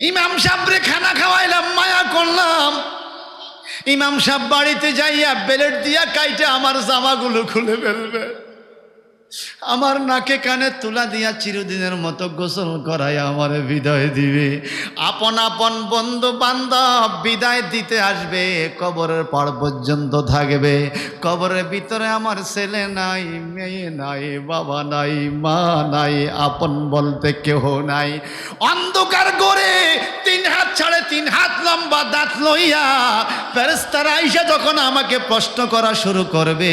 ইমাম সাহেবরে খানা খাওয়াইলাম, মায়া করলাম। ইমাম সাহেব বাড়িতে যাইয়া বেলেট দিয়া কাইটা আমার জামাগুলো খুলে ফেলবে। আমার নাকে কানে তুলা দিয়া চিরদিনের মতো গোসল করাই আমার বিদায় দিবে। আপন আপন বন্ধু বান্ধব বিদায় দিতে আসবে, কবরের পাড় পর্যন্ত থাকবে। কবরের ভিতরে আমার ছেলে নাই, মেয়ে নাই, বাবা নাই, মা নাই, আপন বলতে কেহ নাই। অন্ধকার করে তিন হাত ছাড়ে তিন হাত লম্বা দাঁত লইয়া ফেরেস্তারা আইসা যখন আমাকে প্রশ্ন করা শুরু করবে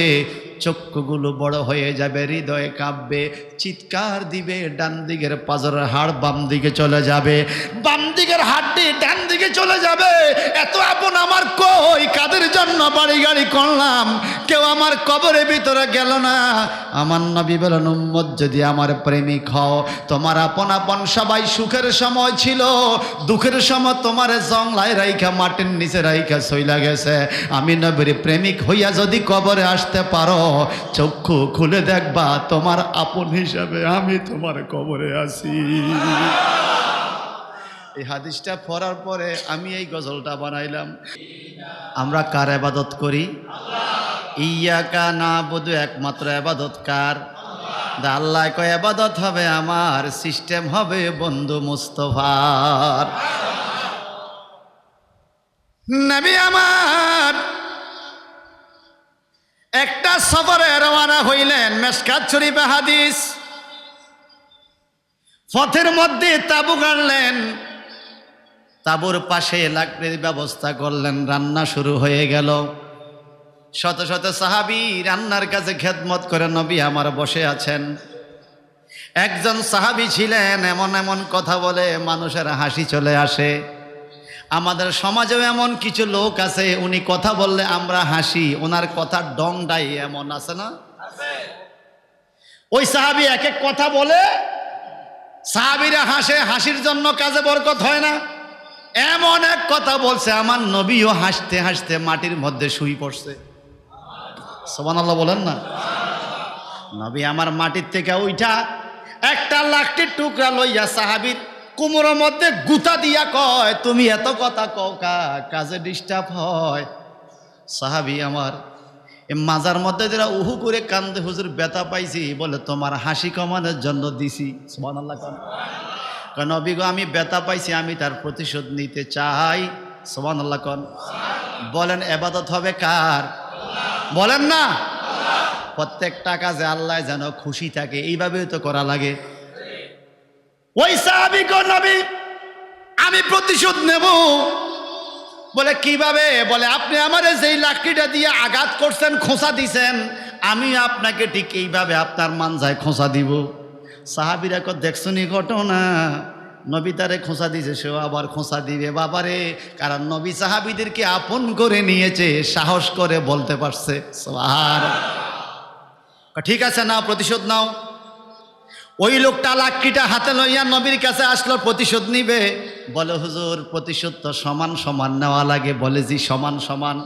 চক্ষুগুলো বড় হয়ে যাবে, হৃদয়ে কাঁপবে, চিৎকার দিবে, ডান দিকের পাজরের হাড় বাম দিকে চলে যাবে। বাম দিকের হাড়টি ডান দিকে চলে যাবে। এত আপন আমার কই? কাদের জন্য বাড়ি গাড়ি করলাম? কেউ আমার কবরের ভিতরে গেল না। আমার নবী বলেন, উম্মত, যদি আমার প্রেমিক হও, তোমার আপন আপন সবাই সুখের সময় ছিল। দুঃখের সময় তোমার জংলায় রাইখা, মাটির নিচে রাইখা সইলা গেছে। আমি নবীর প্রেমিক হইয়া যদি কবরে আসতে পারো চক্ষু খুলে দেখবা তোমার আপন হিসাবে আমি তোমার কবরে আসি এই হাদিসটা পড়ার পরে আমি এই গজলটা বানাইলাম। আমরা কার আবাদত করি? ইয়াকা না বোধ একমাত্র আবাদত কার? আল্লাহ কয় আবাদত হবে আমার, সিস্টেম হবে বন্ধু মুস্তফার। নবী আমার হইলেন মেসকাত শরীফে হাদিস। পথের মধ্যে তাবু গাড়লেন। তাবুর পাশে লাকড়ির ব্যবস্থা করলেন, রান্না শুরু হয়ে গেল। শত শত সাহাবি রান্নার কাছে খেদমত করে নবী আমার বসে আছেন। একজন সাহাবি ছিলেন, এমন এমন কথা বলে মানুষের হাসি চলে আসে। আমাদের সমাজেও এমন কিছু লোক আছে, উনি কথা বললে আমরা হাসি। ওনার কথার ডংটাই এমন আছে না? ওই সাহাবি এক এক কথা বলে, সাহাবিরা হাসে, হাসির জন্য কাজে বরকত হয় না। এমন এক কথা বলছে, আমার নবীও হাসতে হাসতে মাটির মধ্যে শুই পড়ছে। সোমান আল্লাহ বলেন না? নবী আমার মাটির থেকে ওইটা একটা লাকটির টুকরা লইয়া সাহাবির কুমোরের মধ্যে গুতা দিয়া কয়, তুমি এত কথা কও কা, কাজে ডিস্টার্ব হয়। সাহাবি আমার, এ মাজার মধ্যে যারা উহু করে কান্দে, হুজুর ব্যথা পাইছি। বলে, তোমার হাসি কমানোর জন্য দিছি। সোমান আল্লাহ কারণ অভিজ্ঞ আমি ব্যথা পাইছি, আমি তার প্রতিশোধ নিতে চাই। সোমান আল্লাহ কন। বলেন, এবাদত হবে কার? বলেন না। প্রত্যেকটা কাজে আল্লাহ যেন খুশি থাকে, এইভাবেই তো করা লাগে। ওই সাহাবি নবী, আমি প্রতিশোধ নেব। বলে, কীভাবে? বলে, আপনি আমার যেই লাকড়িটা দিয়ে আঘাত করছেন, খোঁচা দিছেন, আমি আপনাকে ঠিক এইভাবে আপনার মানজায় খোঁচা দিব। সাহাবিরা কো দেখছনি ঘটনা? নবী তারে খোঁচা দিয়েছে, সেও আবার খোঁচা দিবে, বাবারে। কারণ নবী সাহাবিদেরকে আপন করে নিয়েছে, সাহস করে বলতে পারছে। ঠিক আছে না প্রতিশোধ নাও। ওই লোকটা লাকড়িটা হাতে লইয়া নবীর কাছে আসলো, প্রতিশোধ নিবে। বলে, হুজুর, প্রতিশোধ তো সমান সমান নেওয়া লাগে। বলে, জি, সমান সমান।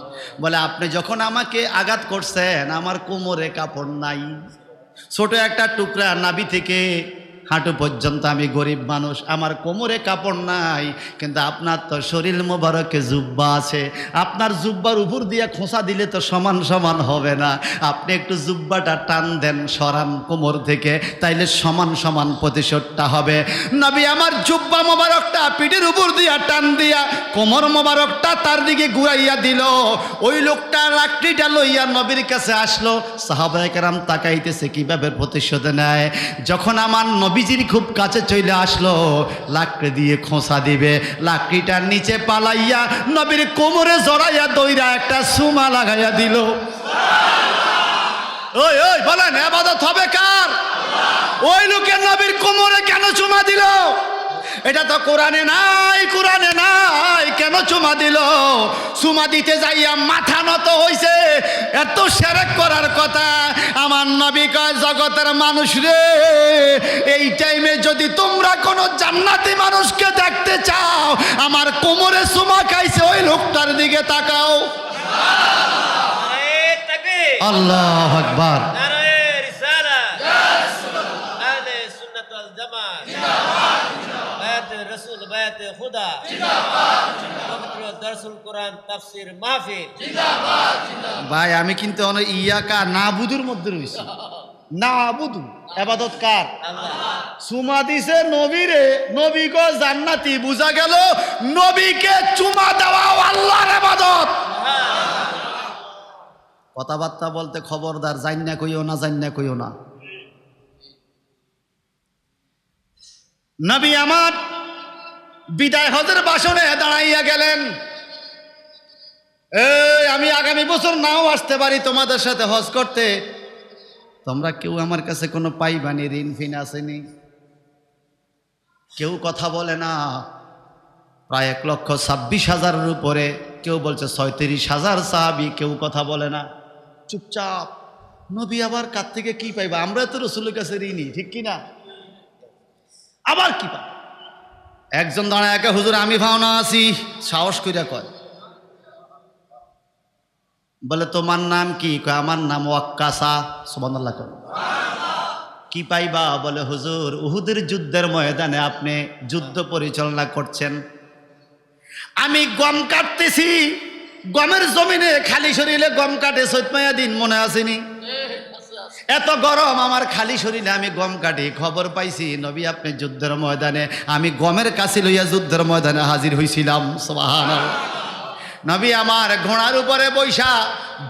বলে, আপনি যখন আমাকে আঘাত করছেন, আমার কোমরে কাপড় নাই। ছোট একটা টুকরা নাবি থেকে হাঁটু পর্যন্ত আমি গরিব মানুষ, আমার কোমরে কাপড় নাই, কিন্তু আপনার তো শরীর মোবারকে জুব্বা আছে। আপনার জুব্বার উপর দিয়ে খোঁচা দিলে তো সমান সমান হবে না। আপনি একটু জুব্বাটা টান দেন সরান কোমর থেকে, তাইলে সমান সমান প্রতিশোধটা হবে। নবী, আমার জুব্বা মোবারকটা পিঠের উপর দিয়া টান দিয়া কোমর মোবারকটা তার দিকে ঘুরাইয়া দিল। ওই লোকটা লাকড়িটা লইয়া নবীর কাছে আসলো। সাহাবাহাম তাকাইতেছে, কীভাবে প্রতিশোধ নেয়? যখন আমার নবীজির খুব কাছে চলে আসলো, লাকড়ি দিয়ে খোঁসা দিবে, লাকড়িটার নিচে পালাইয়া নবীর কোমরে জড়াইয়া দইরা একটা সুমা লাগাইয়া দিল। ওই ওই, বলেন, আবাদত হবে কার? ওই লোকের নবীর কোমরে কেন চুমা দিল? এটা তো কোরআনে নাই কোরআনে নাই। কেন চুমা দিল? চুমা দিতে যাইয়া মাথা নত হইছে। এত সেরেক করার কথা। আমার নবী কয় জগতের মানুষ রে এই টাইমে যদি তোমরা কোনো জান্নাতি মানুষকে দেখতে চাও আমার কোমরে চুমা খাইছে ওই লোকটার দিকে তাকাও। আল্লাহ। আকবার নারায়ে রিসালা পবিত্র কোরআন তাফসির মাহফিল। ভাই আমি কিন্তু অনেক ইয়াকা না বুধুর মধ্যে রয়েছি। না বুধু এবাদত কার? চুমা দিছে নবীরে নবী গো জান্নাতি বুঝা গেল নবীকে চুমা দেওয়া আল্লাহর এবাদত। কথাবার্তা বলতে খবরদার জান না কইও না জান না কইও না। নবী আমার বিদায় হজের বাসনে দাঁড়াইয়া গেলেন। এই, আমি আগামী বছর নাও আসতে পারি তোমাদের সাথে হজ করতে। তোমরা কেউ আমার কাছে কোনো পাইবানি ঋণ ফিন আসেনি কেউ কথা বলে না। প্রায় এক লক্ষ ছাব্বিশ হাজারের উপরে কেউ বলছে ছয়ত্রিশ হাজার সাহাবি, কেউ কথা বলে না। চুপচাপ, নবী আবার কার থেকে কি পাইবা? আমরা তো রসুলের কাছে ঋণী, ঠিক কি না? আবার কি পাই একজন দাঁড়ায় একে, হুজুর, আমি ভাওনা আছি। সাহস কইরা কয়। বলে, তোমার নাম কি? কয়, আমার নাম ওয়াক্কাসা। সুবহানাল্লাহ কয়। কি পাইবা? বলে, হুজুর, উহুদের যুদ্ধের ময়দানে আপনি যুদ্ধ পরিচালনা করছেন। আমি গম কাটতেছি। গমের জমিনে খালি শরীরে গম কাটে সৈতমায়া দিন মনে আসেনি। এত গরম, আমার খালি শরীরে আমি গম কাটি। খবর পাইছি, নবী আপনি যুদ্ধের ময়দানে, আমি গমের কাছে লইয়া যুদ্ধের ময়দানে হাজির হইছিলাম সোহান নবী আমার ঘোড়ার উপরে বৈশা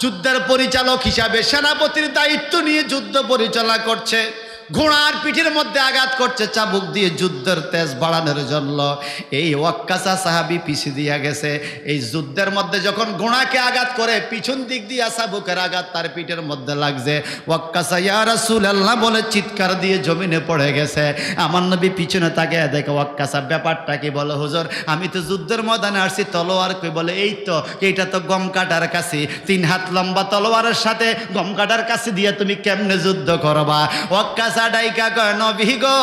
যুদ্ধের পরিচালক হিসাবে সেনাপতির দায়িত্ব নিয়ে যুদ্ধ পরিচালনা করছে। ঘোড়ার পিঠের মধ্যে আঘাত করছে, চাবুক দিয়ে যুদ্ধের তেজ বাড়ানোর জন্য। এই ওয়াক্কাসা সাহাবি পিছু দিয়া গেছে। এই যুদ্ধের মধ্যে যখন ঘোড়াকে আঘাত করে, পিছন দিক দিয়ে চাবুকের আঘাত তার পিঠের মধ্যে লাগছে। ওয়াক্কাসা, ইয়া রাসূলুল্লাহ বলে চিৎকার দিয়ে জমিনে পড়ে গেছে। আমার নবী পিছনে তাকে দেখে, ওয়াক্কাসা, ব্যাপারটা কি বলে? হুজুর, আমি তো যুদ্ধের ময়দানে আসছি, তলোয়ার কই বলে? এই তো, এইটা তো গম কাটার কাছে। তিন হাত লম্বা তলোয়ারের সাথে গম কাটার কাছে দিয়ে তুমি কেমনে যুদ্ধ করবা? ওয়াক্কাসা ডাইকা কয়, নবী গো,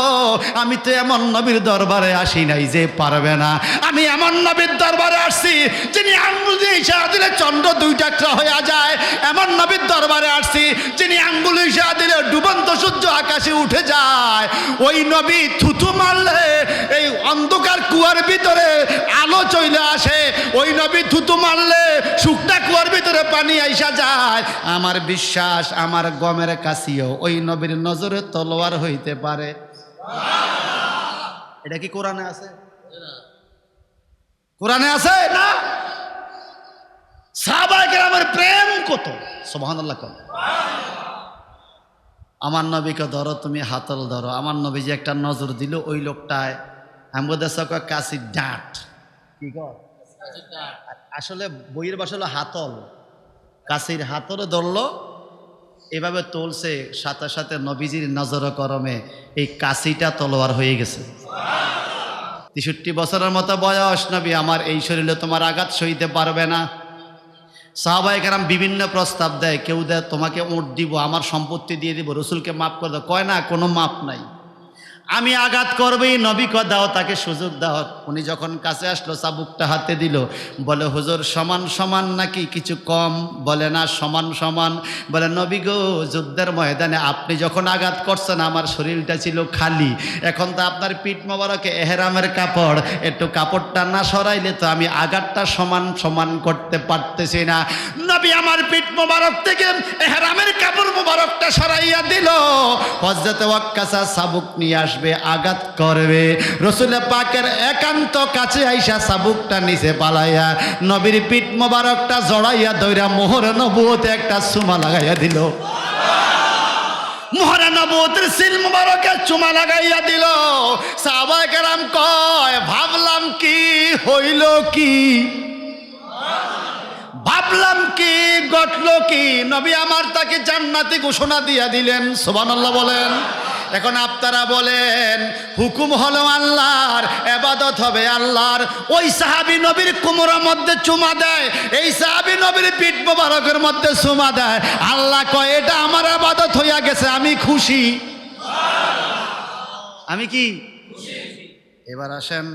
আমি তো এমন নবীর দরবারে আসি নাই যে পারবে না। আমি এমন নবীর দরবারে আসছি যিনি আঙ্গুল দিয়ে ইশারা দিলে চন্দ্র দুইটা হয়ে যায়। এমন নবীর দরবারে আসছি যিনি আঙ্গুল ইশারা দিলে ডুবন্ত সূর্য আকাশে উঠে যায়। ওই নবী থুথু মারলে, এই অন্ধকার কুয়ার ভিতরে আলো চলে আসে। ওই নবী থুতু মারলে, শুকনা কুয়ার ভিতরে পানি আইসা যায়। আমার বিশ্বাস, আমার গমের কাছিও ওই নবীর নজরে তলোয়ার হইতে পারে। এটা কি কোরআনে আছে? কোরআনে আছে না? সাহাবায়ে আমার প্রেম কত? সুবহানাল্লাহ কত আমার নবীকে ধরো তুমি হাতল ধরো। আমার নবী যে একটা নজর দিল ওই লোকটায়। সকা কাশির ডাঁট। কি আসলে বইয়ের বাসা হলো হাতল। কাশির হাতলে ধরলো। এভাবে তুলছে সাথে সাথে নবীজির নজর করমে এই কাশিটা তলোয়ার হয়ে গেছে। তেষট্টি বছরের মতো বয়স নবী আমার এই শরীরে তোমার আঘাত সইতে পারবে না। সাহাবাই কারাম বিভিন্ন প্রস্তাব দেয়। কেউ দেয়, তোমাকে ওট দিব, আমার সম্পত্তি দিয়ে দিব, রসুলকে মাফ করে দেয় কয় না, কোনো মাপ নাই। আমি আঘাত করবেই নবী ক দাও তাকে সুযোগ দাও। উনি যখন কাছে আসলো, চাবুকটা হাতে দিল, বলে, হুজুর, সমান সমান নাকি কিছু কম? বলে, না, সমান সমান। বলে, নবী গো, যুদ্ধের ময়দানে আপনি যখন আঘাত করছেন, আমার শরীরটা ছিল খালি। এখন তো আপনার পিঠ মোবারকে এহেরামের কাপড়। একটু কাপড়টা না সরাইলে তো আমি আঘাতটা সমান সমান করতে পারতেছি না। নবী আমার পিঠ মোবারক থেকে এহেরামের কাপড় মোবারকটা সরাইয়া দিল। হজরতে ওয়াক্কাসা সাবুক নিয়ে আসবে। আঘাত করবে। রসুল পাকের একান্ত কাছে আইসা সাবুকটা নিচে পালাইয়া নবীর পিঠ মোবারকটা জড়াইয়া দইরা মোহর নবুতে একটা সুমা লাগাইয়া দিল। চুমা লাগাইয়া দিল। সাহাবায়ে কেরাম কয়, ভাবলাম কি হইল কি? ভাবলাম কি ঘটল কি? নবী আমার তাকে জান্নাতি ঘোষণা দিয়া দিলেন। সুবহানাল্লাহ বলেন। এখন আপনারা বলেন হুকুম হলো আল্লাহর এবাদত হবে আল্লাহর। ওই সাহাবি নবীর কুমোরের মধ্যে চুমা দেয় এই সাহাবি নবীর পিঠ মোবারকের মধ্যে চুমা দেয়। আল্লাহ কয় এটা আমার আবাদত হইয়া গেছে আমি খুশি। আমি কি? এবার আসেন